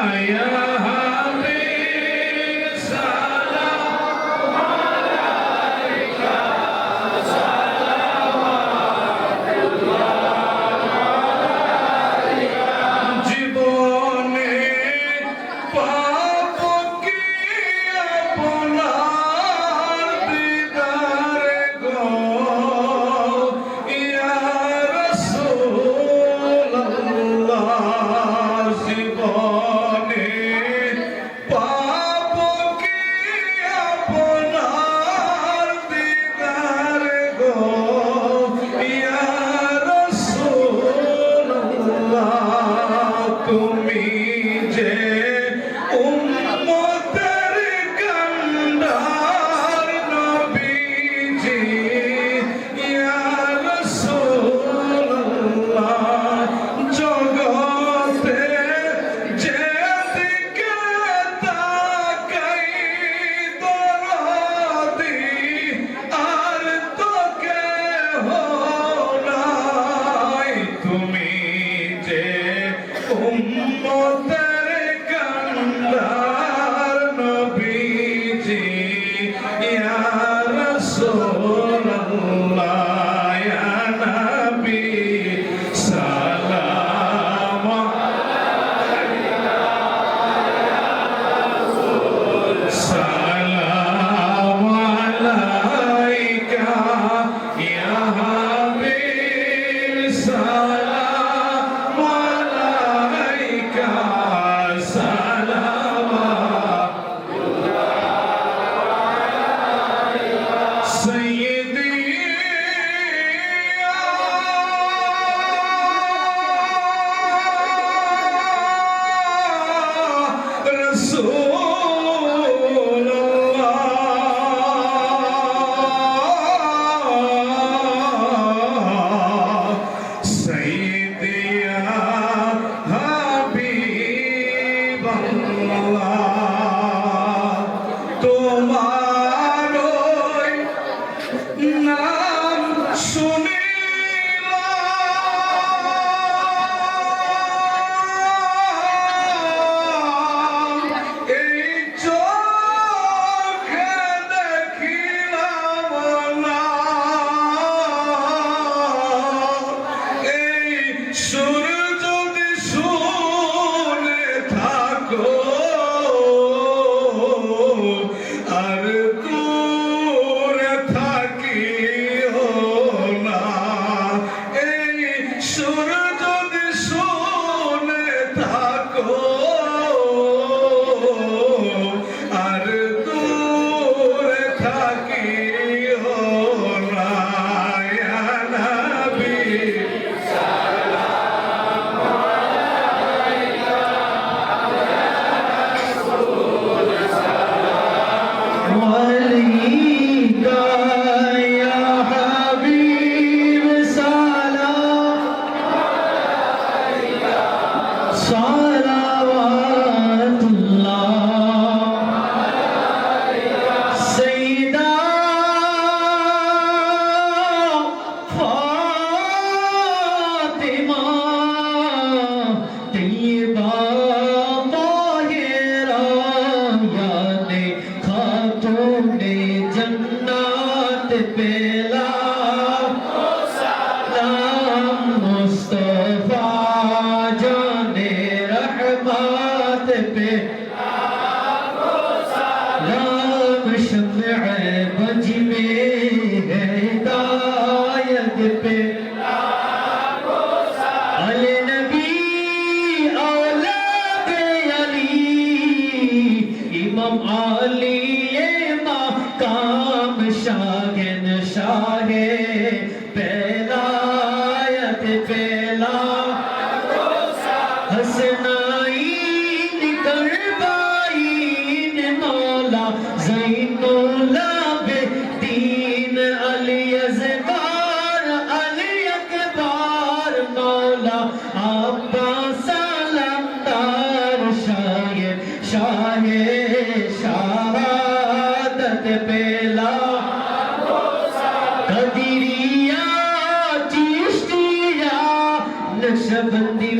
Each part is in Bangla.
Yeah.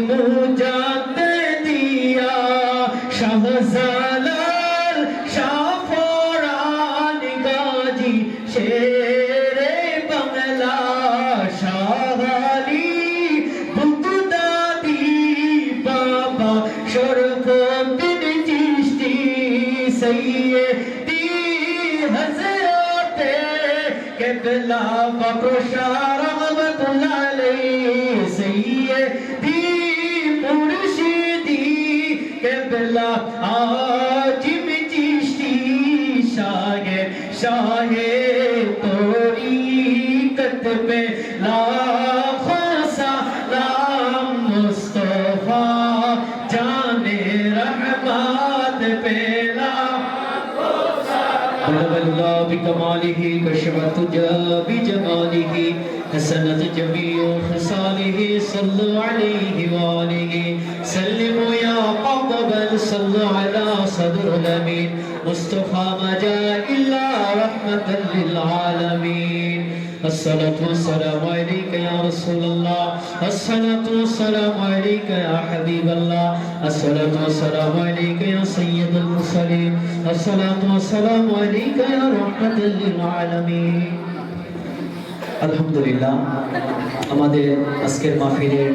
মুজ بلغ الله بكماله كشف التجا بجماله حسنت جميع خصاله صلوا عليه وآله. سلموا يا قطبا صلوا على صدر الأمين. مصطفى ما جاء إلا رحمة للعالمين. الصلاة والسلام عليك يا رسول الله الصلاة والسلام عليك يا حبيب الله الصلاة والسلام عليك يا سيد المرسلين الصلاة والسلام عليك يا رحمة للعالمين আলহামদুলিল্লাহ আমাদের আজকের মাহফিলের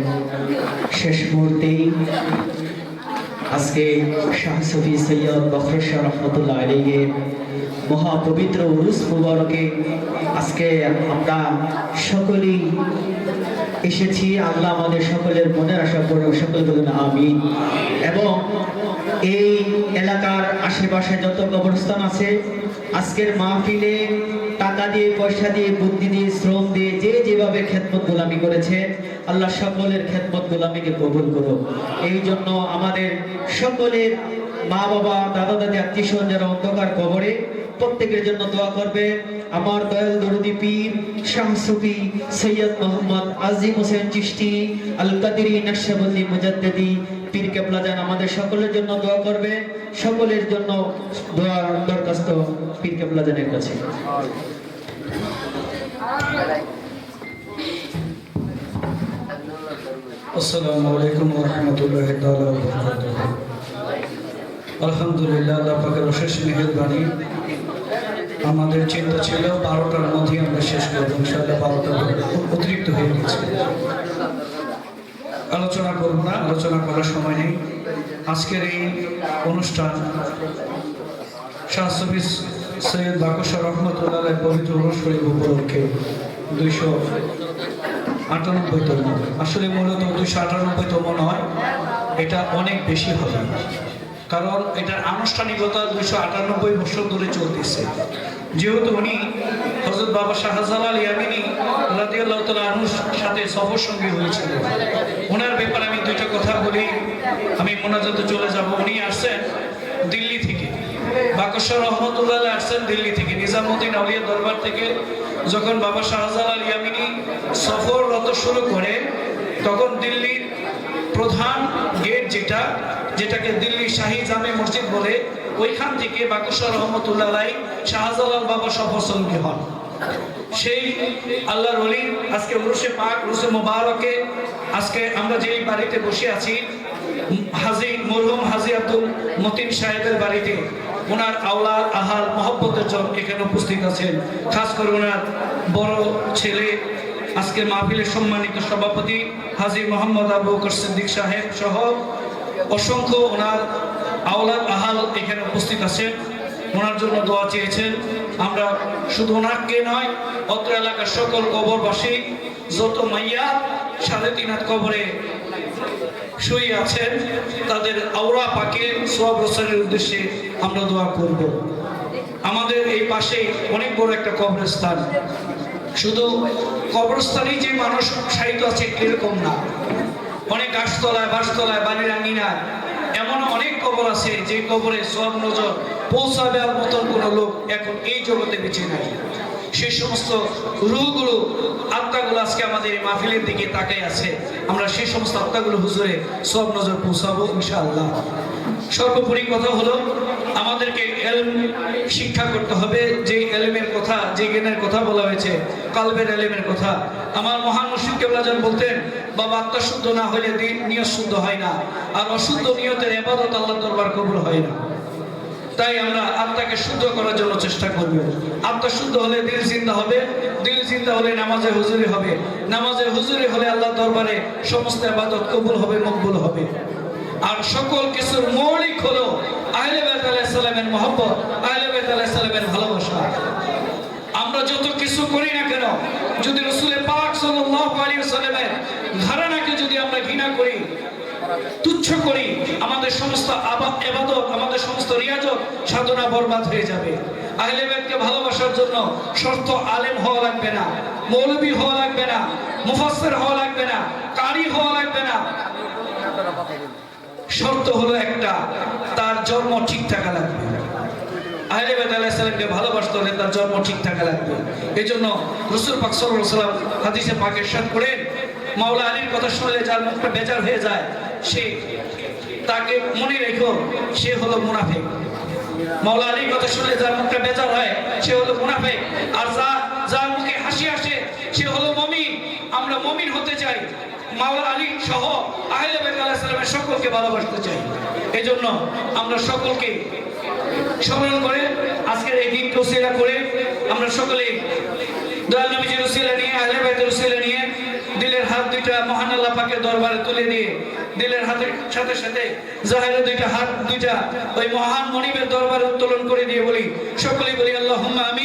শেষ মুহূর্তেই আজকে শাহ সফি সৈয়দ বখর শাহ রহমতুল্লাহ আলীর মহাপবিত্র উরুস মুবারকে আজকে আমরা সকলেই এসেছি। আল্লাহ আমাদের সকলের মনের আশা করে সকল বলুন আমি এবং এই এলাকার আশেপাশে যত কবরস্থান আছে, আজকের মাহফিলে টাকা দিয়ে, পয়সা দিয়ে, বুদ্ধি দিয়ে, শ্রম দিয়ে যে যেভাবে খেদমত গোলামি করেছে, আল্লাহ সকলের খেদমত গোলামিকে কবুল করো এই জন্য আমাদের সকলের মা বাবা দাদা দাদি আত্মীয় যারা অন্ধকার কবরে প্রত্যেকের জন্য দোয়া করবে। আমার দয়াল দরদি পীর, শাহ সুফি সৈয়দ মোহাম্মদ আজিম হোসেন চিশতি আল কাদিরি নকশবন্দি মুজাদ্দিদি, পীর কেবলা যান আমাদের সকলের জন্য দোয়া করবে। সকলের জন্য দোয়া দরখাস্ত পীর কেবলা জানের কাছে। আসসালামু আলাইকুম রহমতুল্লাহ আলহামদুলিল্লাহ, আল্লাহ পাকের অশেষ মেহেরবানি। আমাদের চিন্তা ছিল বারোটার মধ্যে আমরা শেষ করব, ইনশাআল্লাহ বারোটা অতিরিক্ত হয়ে গেছে। আলোচনা করব না, আলোচনা করার সময় নেই। আজকের এই অনুষ্ঠান শাহ সৈয়দ বাকশা রহমতুল্লাহ পবিত্র শরীফ উপলক্ষে দুইশো আটানব্বইতম, আসলে মূলত দুইশো আটানব্বইতম নয়, এটা অনেক বেশি হবে। কারণ এটার আনুষ্ঠানিকতা দুইশো আটানব্বই বছর ধরে চলতেছে। যেহেতু উনি হজরত বাবা শাহজালাল ইয়ামিনী রাদিয়াল্লাহু তাআলা আনুর সাথে সফর সঙ্গী হয়েছিলেন ওনার ব্যাপারে আমি দুইটা কথা বলি। আমি মোনাজাতে চলে যাব। উনি আসছেন দিল্লি থেকে। বাকশ্বর রহমতুল্লাহ আসছেন দিল্লি থেকে। নিজামুদ্দিন আউলিয়া দরবার থেকে যখন বাবা শাহজালাল ইয়ামিনী সফররত শুরু করে, তখন দিল্লির প্রধান গেট যেটা, যেটাকে দিল্লি শাহী জামে মসজিদ বলে, ওইখান থেকে বাকশ্বর রহমতুল্লাহ শাহজালাল বাবা সফর সঙ্গী হন। সেই আল্লাহর অলি আজকে উরুসে পাক উরুসে মোবারকে আজকে আমরা যেই বাড়িতে বসে আছি, হাজি মরহুম হাজি আব্দুল মতিন সাহেবের বাড়িতে, ওনার আওলাদ, আহাল, মহব্বতের জন এখানে উপস্থিত আছেন। খাস করে ওনার বড় ছেলে আজকে মাহফিলের সম্মানিত সভাপতি হাজি মোহাম্মদ আবু সিদ্দিক সাহেব সহ অসংখ্য ওনার আওলাদ আহাল এখানে উপস্থিত আছেন। ওনার জন্য দোয়া চেয়েছেন। আমরা শুধু ওনাকে নয়, অত্র এলাকার সকল কবরবাসী, যত মাইয়া সাড়ে তিন হাত কবরে শুয়ে আছেন, তাদের আওরা পাকে সোয়াব হোসেনের উদ্দেশ্যে আমরা দোয়া করব। আমাদের এই পাশে অনেক বড় একটা কবরস্থান। শুধু কবরস্থানেই যে মানুষ সাহিত্য আছে এরকম না। অনেক গাছতলায় বাসতলায় বাড়ির আঙ্গিনায় এমন অনেক কবর আছে যে কবরে সব নজর পৌঁছাবে আর মতন কোনো লোক এখন এই জগতে বেঁচে নাই। সেই সমস্ত রুহগুলো, আত্মাগুলো আজকে আমাদের মাহফিলের দিকে তাকাই আছে। আমরা সেই সমস্ত আত্মাগুলো হুজুরে সব নজর পৌঁছাবো, ইনশাআল্লাহ। সর্বোপরি কথা হলো, আমাদেরকে এলম শিক্ষা করতে হবে। যে এলেমের কথা যে জ্ঞানের কথা বলা হয়েছে, কালবের এলেমের কথা। আমার মহান মুর্শিদ কেবলাজান বলতেন, বাবা, আত্মা শুদ্ধ না হলে দিন নিয়ত শুদ্ধ হয় না। আর অশুদ্ধ নিয়তের এবাদত আল্লাহ দরবার কবুল হয় না। তাই আমরা আত্মাকে শুদ্ধ করার জন্য চেষ্টা করব। আত্মা শুদ্ধ হলে দিল চিন্তা হবে, দিল চিন্তা হলে নামাজে হুজুরি হবে। নামাজে হুজুরি হলে আল্লাহ দরবারে সমস্ত আবাদত কবুল হবে, মকবুল হবে। আর সকল কিছুর মৌলিক হলো আহলে বাইত আলাইহিস মহব্বত, আহলে আলাইহিস ভালোবাসা। আমরা যত কিছু করি না কেন, যদি রসুলের পাক সাল্লাল্লাহু আলাইহি ওয়াসাল্লামের ঘরানাকে যদি আমরা ঘৃণা করি তুচ্ছ করি, আমাদের সমস্ত আবা- এবাদত, আমাদের সমস্ত রিয়াজত সাধনা বরবাদ হয়ে যাবে। আহলে বাইতকে ভালোবাসার জন্য শর্ত আলেম হওয়া লাগবে না, মৌলবী হওয়া লাগবে না, মুফাসসির হওয়া লাগবে না, কারি হওয়া লাগবে না। শর্ত হলো একটা, তার জন্ম ঠিক থাকা লাগবে। আহলে বাইত আলাইহিস সালামকে ভালোবাসতে হলে তার জন্ম ঠিক থাকা লাগবে। জন্য রসুল পাক সাল্লাম হাদিসে পাকে ইরশাদ করেন মাওলা আলীর কথা শুনলে যার মুখটা বেজার হয়ে যায়, সে তাকে মনে রেখো, সে হলো মুনাফিক। মাওলা আলীর কথা শুনলে যার মুখটা বেজার হয়, সে হলো মুনাফিক। আর যা, যার মুখে হাসি আসে, সে হলো মমিন। আমরা মমিন হতে চাই। মাওলা আলী সহ আহলে আলাইহিস সালামের সকলকে ভালোবাসতে চাই। এজন্য আমরা সকলকে স্মরণ করে আজকের এই দিনকে উসিলা করে আমরা সকলে দয়াল নবীজির উসিলা নিয়ে, আহলে বাইতের উসিলা নিয়ে হাত দুইটা মহান আল্লাহ পাকের দরবারে তুলে নিয়ে দিলের হাতের সাথে সাথে জাহেরের দুইটা হাত দুইটা ওই মহান মনিবের দরবারে উত্তোলন করে দিয়ে বলি, সকলেই বলি আল্লাহ আমিন।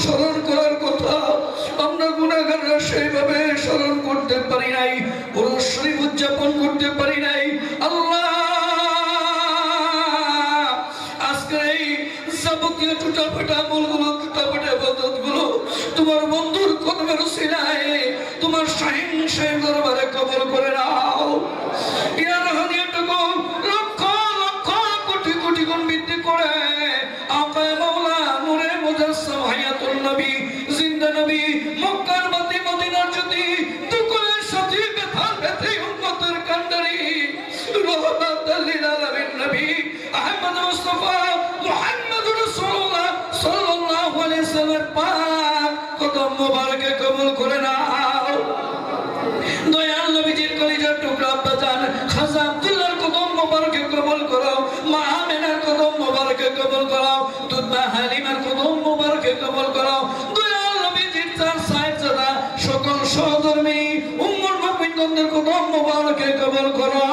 স্মরণ করার কথা। আমরা গুণাগাররা সেইভাবে স্মরণ করতে পারি নাই শরীফ উদযাপন করতে পারি নাই। আল্লাহ! তোমার বন্ধুর তোমার দরবারে কবল করে নাও। ইয়ার মুস্তাফা মুহাম্মদ রাসূলুল্লাহ সাল্লাল্লাহু আলাইহি সাল্লাম পাক। কদম মোবারকে কবুল খাজা আব্দুল্লাহর কদম মোবারকে কবুল করো মা আমেনার কদম মোবারকে কবুল করো দুধমা হালিমার কদম মোবারকে কবুল করো দয়াল নবীজির চার সাহেব সকল সহধর্মী, উম্মুল মুমিনগণের কদম মোবারকে কবুল করো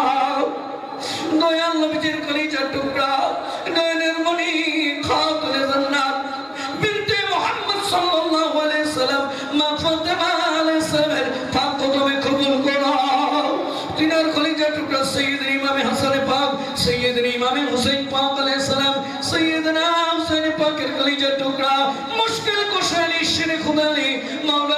দয়াল নবীজির কলিজার টুকরা নয়নের মণি খাতুনে জান্নাত বিনতে মুহাম্মদ সাল্লাল্লাহু আলাইহি সাল্লাম মা ফাতেমা আলাইহিস সালামের পাক কদমে কবুল করো। তিনার কলিজার টুকরা সৈয়দনা ইমামে হাসান পাক সৈয়দনা ইমামে হুসাইন পাক আলাইহিস সালাম, সৈয়দনা হুসাইন পাকের কলিজার টুকরা মুশকিল কুশালি শিরে খুদালি মাওলা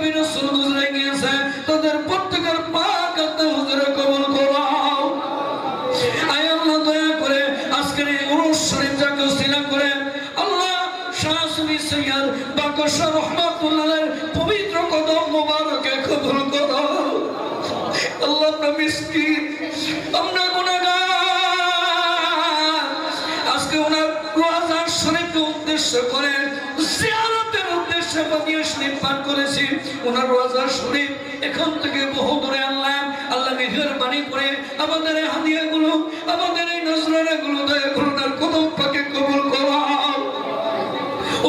নবী রাসূল গুজরে গিয়েছে, তাদের প্রত্যেকের পাক আত্মা হুজুরে কবল করো। আয় আল্লাহ, দয়া করে আজকের এই উরুস শরীফটাকে উসিলা করে আল্লাহ শাহ সৈয়দ বাকশা রহমাতুল্লাহের পবিত্র কদম মোবারকে কবুল করো। আল্লাহ আমরা মিসকিন আমরা গুনাহগার। আজকে ওনার রোজার শরীফকে উদ্দেশ্য করে উদ্দেশ্যে বানিয়ে শরীফ পাঠ করেছি। ওনার রোজার শরীফ এখান থেকে বহু দূরে আনলাম। আল্লাহ মেহরবানি করে আমাদের এই হাদিয়াগুলো, আমাদের এই নজরানাগুলো দয়া করে ওনার কদম পাকে কবুল করো।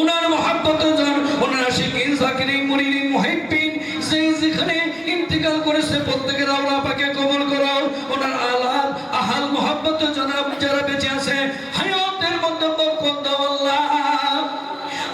ওনার মহাব্বত জন, ওনার আশিকিন জাকিরিন মুরিদিন মুহিব্বিন, যে যেখানে ইন্তিকাল করেছে প্রত্যেকের আল্লাহ পাকে কবুল করো। ওনার আলাল আহাল, মহাব্বত জনাব যারা বেঁচে আছে। হায়াতের মধ্যে বরকত দাও আল্লাহ।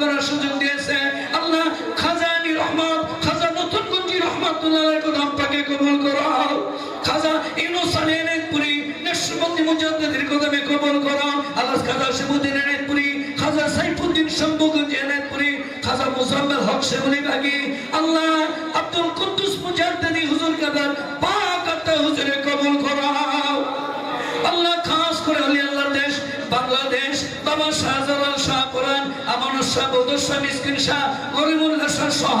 করার সুযোগ দিয়েছে। আল্লাহ খাজানি রহমত খাজা নতুন গঞ্জি রহমাতুল্লাহ কদম পাকে কবুল করো খাজা ইউনুস আলী পুরি নকশবন্দি মুজাদ্দিদের কবুল করো আল্লাহ খাজা শিবুদ্দিন পুরি খাজা সাইফুদ্দিন শম্ভুগঞ্জি পুরি খাজা মুজাম্মেল হক শেগুলি বাগি। আল্লাহ আব্দুল কুদ্দুস মুজাদ্দিদি হুজুর কাদার পাক আত্মা হুজুরে কবুল করাও। আল্লাহ খাস করে আলী আল্লাহ দেশ বাংলাদেশ বাবা শাহজালাল শাহ কোরআন আমানুর শাহ বদুর শাহ মিসকিন শাহ গরিবুল্লাহ শাহ সহ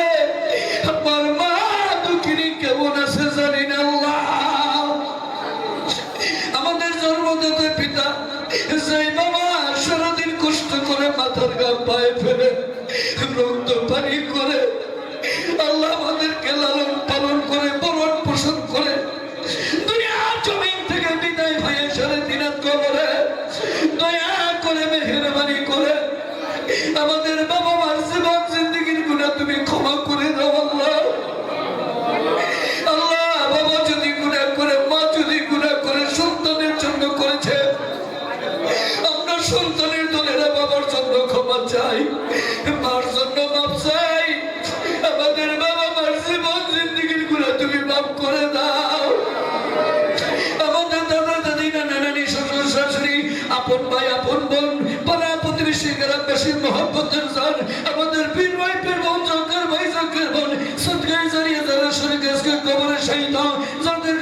করে। আল্লাহ আমাদেরকে লালন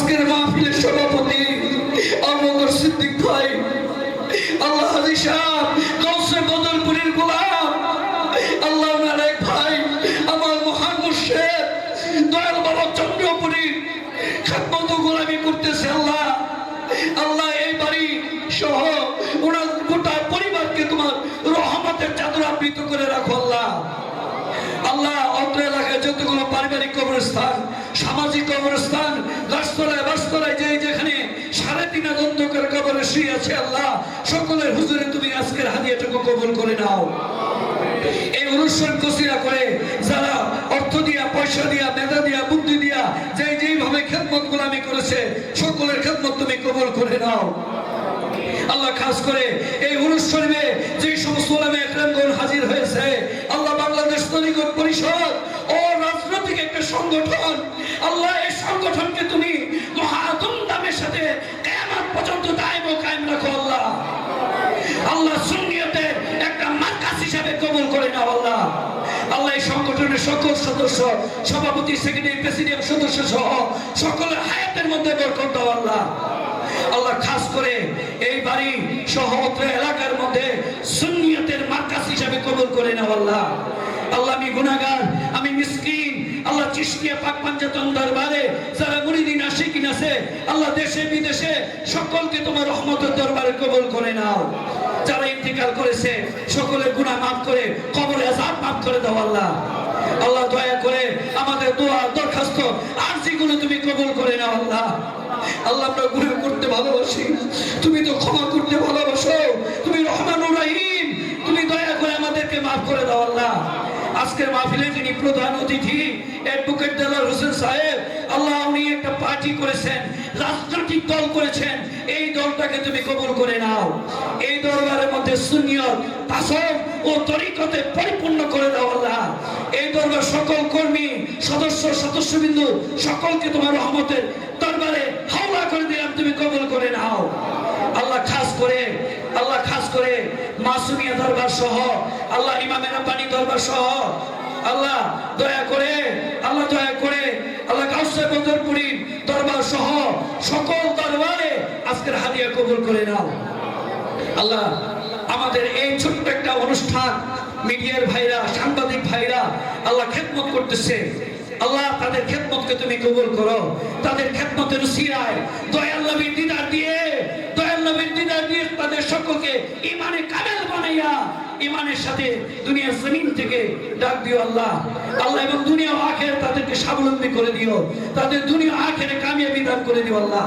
আজকের মাহফিলের সভাপতি আবুবকর সিদ্দিক ভাই, আল্লাহ এই বাড়ি সহ তোমার চাদর করে রাখো আল্লাহ। আল্লাহ অত্র এলাকায় যতগুলো পারিবারিক কবরস্থান সামাজিক কবরস্থান গাছতলায় বাসতলায় যে যেখানে সাড়ে তিন অন্ধকার কবরে শুয়ে আছে আল্লাহ, সকলের হুজুরে তুমি আজকের হাদিয়াটুকু কবুল করে নাও। এই অনুষ্ঠান কসিরা করে যারা অর্থ দিয়া, পয়সা দিয়া, মেধা দিয়া, বুদ্ধি দিয়া যে যেইভাবে খেদমত গোলামি করেছে, সকলের খেদমত তুমি কবুল করে নাও। আল্লাহ খাস করে এই অনুষ্ঠানে যে সমস্ত ওলামে একরামগণ হাজির হয়েছে, আল্লাহ বাংলাদেশ তরিকত পরিষদ ও রাজনৈতিক একটা সংগঠন আল্লাহ, এই সংগঠনকে তুমি মহাদুমদামের সাথে কেমন পর্যন্ত দায়ব কায়েম রাখো আল্লাহ। আল্লাহ সুন্নিয়তের একটা মার্কাস হিসাবে কবুল করে নাও আল্লাহ। আল্লাহ, এই সংগঠনের সকল সদস্য, সভাপতি, সেক্রেটারি প্রেসিডেন্ট সদস্য সহ সকলের হায়াতের মধ্যে বরকত দাও আল্লাহ। আল্লাহ, খাস করে এই বাড়ি সহ এলাকার মধ্যে সুন্নিয়তের মার্কাস হিসাবে কবুল করে নাও আল্লাহ। আল্লাহ, আমি গুনাহগার আমি মিসকিন। আল্লাহ চিশকিয়া পাক পাঞ্জাতন দরবারে, যারা মুরিদিন আশিকিন আছে আল্লাহ দেশে বিদেশে সকলকে তোমার রহমতের দরবারে কবুল করে নাও। যারা ইন্তিকাল করেছে, সকলের গুনাহ মাফ করে, কবরে আযাব মাফ করে দাও আল্লাহ। আল্লাহ দয়া করে আমাদের দোয়া দরখাস্ত আরজিগুলো তুমি কবুল করে নাও আল্লাহ। আল্লাহ, আমরা গুনাহ করতে ভালোবাসি। তুমি তো ক্ষমা করতে ভালোবাসো। তুমি রহমানুর রহিম। তুমি দয়া করে আমাদেরকে মাফ করে দাও আল্লাহ। আজকের মাহফিলে যিনি প্রধান অতিথি অ্যাডভোকেট দেলার হোসেন সাহেব, আল্লাহ উনি একটা পার্টি করেছেন, রাজনৈতিক দল করেছেন। এই দলটাকে তুমি কবুল করে নাও। এই দরবারের মধ্যে সুনিয়ত তাসব ও তরিকতে পরিপূর্ণ করে দাও আল্লাহ। এই দরবার সকল কর্মী, সদস্য, সদস্যবিন্দু, সকলকে তোমার রহমতের দরবারে হাওলা করে দিলাম, তুমি কবুল করে নাও। আল্লাহ খাস করে আল্লাহ খাস করে মাসুমিয়া দরবার সহ, আল্লাহ ইমামের পানি দরবার সহ। আল্লাহ দয়া করে, আল্লাহ দয়া করে, আল্লাহ কাউসে বদরপুরি দরবার সহ সকল দরবারে আজকের হাদিয়া কবুল করে নাও। আল্লাহ, আমাদের এই ছোট্ট একটা অনুষ্ঠান, মিডিয়ার ভাইরা, সাংবাদিক ভাইরা, আল্লাহ খেদমত করতেছে। আল্লাহ, তাদের খেদমতকে তুমি কবুল করো। তাদের খেদমতের উসিরায় দয়াল দিদার দিয়ে নবীর তাদের সকলকে ইমানে কামেল বানাইয়া ইমানের সাথে দুনিয়ার জমিন থেকে ডাক দিও আল্লাহ। আল্লাহ এবং দুনিয়া আখের তাদেরকে স্বাবলম্বী করে দিও। তাদের দুনিয়া আখেরে কামিয়াবি দান করে দিও আল্লাহ।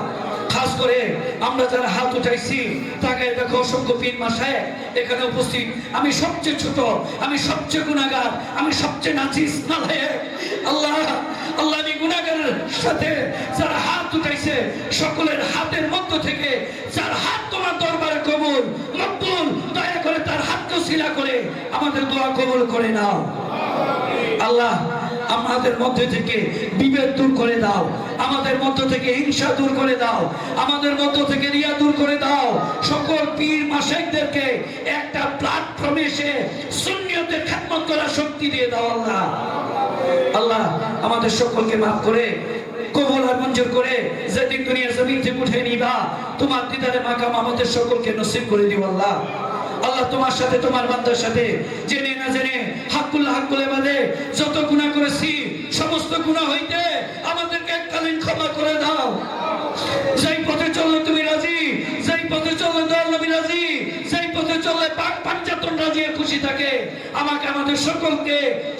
খাস করে আমরা যারা হাত উঠাইছি তাকে দেখো অসংখ্য পীর মাসায় এখানে উপস্থিত। আমি সবচেয়ে ছোট, আমি সবচেয়ে গুণাগার, আমি সবচেয়ে নাচিস নালায়েক আল্লাহ আল্লাহ গুণাগারের সাথে যারা হাত উঠাইছে, সকলের হাতের মধ্য থেকে যার হাত তোমার দরবারে কবুল, মকবুল, দয়া করে তার হাতকে শিলা করে আমাদের দোয়া কবল করে নাও। আল্লাহ আমাদের মধ্যে থেকে বিভেদ দূর করে দাও। আমাদের মধ্য থেকে হিংসা দূর করে দাও। আমাদের মধ্য থেকে রিয়া দূর করে দাও। সকল পীর মাসেকদেরকে একটা প্ল্যাটফর্মে এসে শূন্যতে খ্যাতমত করার শক্তি দিয়ে দাও আল্লাহ। আল্লাহ, আমাদের সকলকে মাফ করে, কবুল আর মঞ্জুর করে, যেদিন দুনিয়ার জমিন থেকে উঠে নিবা, তোমার দিদারে মাকাম আমাদের সকলকে নসিব করে দিও আল্লাহ। আল্লাহ তোমার সাথে, তোমার বান্দার সাথে। জেনে না জেনে হাক্কুল হাক্কুলে বাদে যত গুনাহ করেছি, সমস্ত গুনাহ হইতে আমাদেরকে এককালীন ক্ষমা করে দাও। যেই পথে চললে তুমি রাজি, যেই পথে চললে দয়াল নবী রাজি, যেই পথে চললে পাক পাঞ্জাতন রাজি খুশি থাকে, আমাকে, আমাদের সকলকে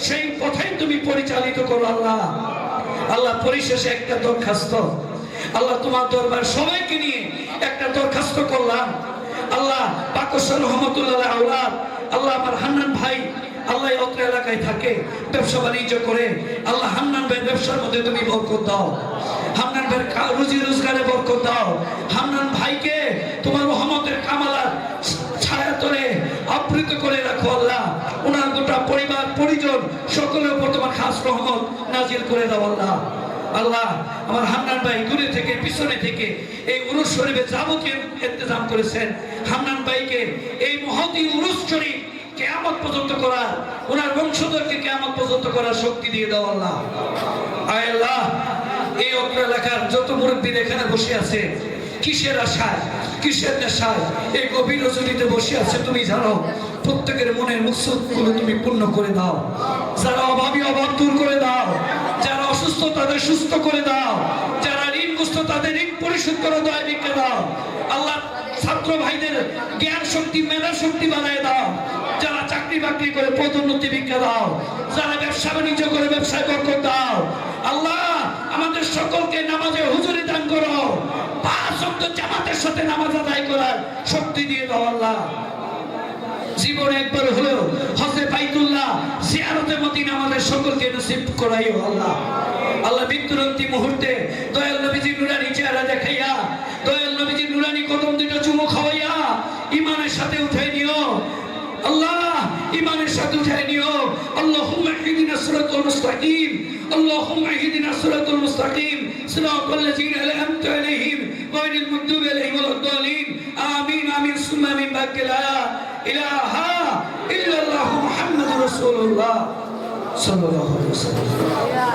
সেই পথেই তুমি পরিচালিত করো আল্লাহ। আল্লাহ পরিশেষে একটা দরখাস্ত। আল্লাহ তোমার দরবার সবাইকে নিয়ে একটা দরখাস্ত করলাম। আল্লাহ পাকসর রহমতুল্লাহ আউলাদ, আল্লাহ আমার হান্নান ভাই, আল্লাহ অত্র এলাকায় থাকে, ব্যবসা বাণিজ্য করে। আল্লাহ হান্নান ভাই ব্যবসার মধ্যে তুমি বরকত দাও। হান্নান কা- রুজি রোজগারে বরকত দাও। হান্নান ভাইকে তোমার রহমতের কামালার ছায়া তলে আবৃত করে রাখো আল্লাহ। ওনার গোটা পরিবার, পরিজন, সকলের উপর তোমার খাস রহমত নাজিল করে দাও আল্লাহ। আল্লাহ আমার হান্নান ভাই দূরে থেকে, পিছনে থেকে এই উরুস শরীফে যাবতীয় ইন্তজাম করেছেন। হান্নান ভাইকে এই মহতি উরুস শরীফ কেয়ামত পর্যন্ত করার, ওনার বংশধরকে কেয়ামত পর্যন্ত করার শক্তি দিয়ে দাও আল্লাহ। আয় আল্লাহ, এই অত্র এলাকার যত মুরব্বীর এখানে বসে আছে, কিসের আশায়, কিসের নেশায়, এই গভীর রজনীতে বসে আছে তুমি জানো প্রত্যেকের মনের মুকসুদগুলো তুমি পূর্ণ করে দাও। যারা অভাবী অভাব দূর করে দাও, যারা অসুস্থ তাদের সুস্থ করে দাও, যারা ঋণগ্রস্ত তাদের ঋণ পরিশোধ করে, দয়া ভিক্ষা দাও। আল্লাহ ছাত্র ভাইদের জ্ঞান শক্তি, মেধা শক্তি বাড়ায় দাও। যারা চাকরি বাকরি করে পদোন্নতি ভিক্ষা দাও। যারা ব্যবসা বাণিজ্য করে ব্যবসায় বরকত দাও। আল্লাহ, আমাদের সকলকে নামাজে হুজুরি দান করো। পাঁচ জামাতের সাথে নামাজ আদায় করার শক্তি দিয়ে দাও আল্লাহ। জীবনে একবার হলেও হজে বাইতুল্লাহ জিয়ারতে মদিনা আমাদের সকলকে নসিব করাইও আল্লাহ। আল্লাহ মৃত্যুর অন্তিম মুহূর্তে দয়াল নবীজি নুরানি চেহারা দেখাইয়া, দয়াল নবীজি নুরানি কদম দুটো চুমু খাওয়াইয়া ইমানের সাথে উঠাই নিও। আল্লাহ ইমানের সাথে উঠাই নিও। আল্লাহুম্মা ইহদিনা সিরাতাল মুস্তাকিম। আল্লাহুম্মা ইহদিনা সিরাতাল মুস্তাকিম। সিরাতাল লাযিনা আন'আমতা আলাইহিম গায়রিল মাগদুবি আলাইহিম ওয়ালাদ-দালিন আমিন আমিন, সুম্মা আমিন বাকিলা ইলাহা ইল্লাল্লাহু মুহাম্মাদুর রাসূলুল্লাহ। সাল্লাল্লাহু আলাইহি ওয়াসাল্লাম।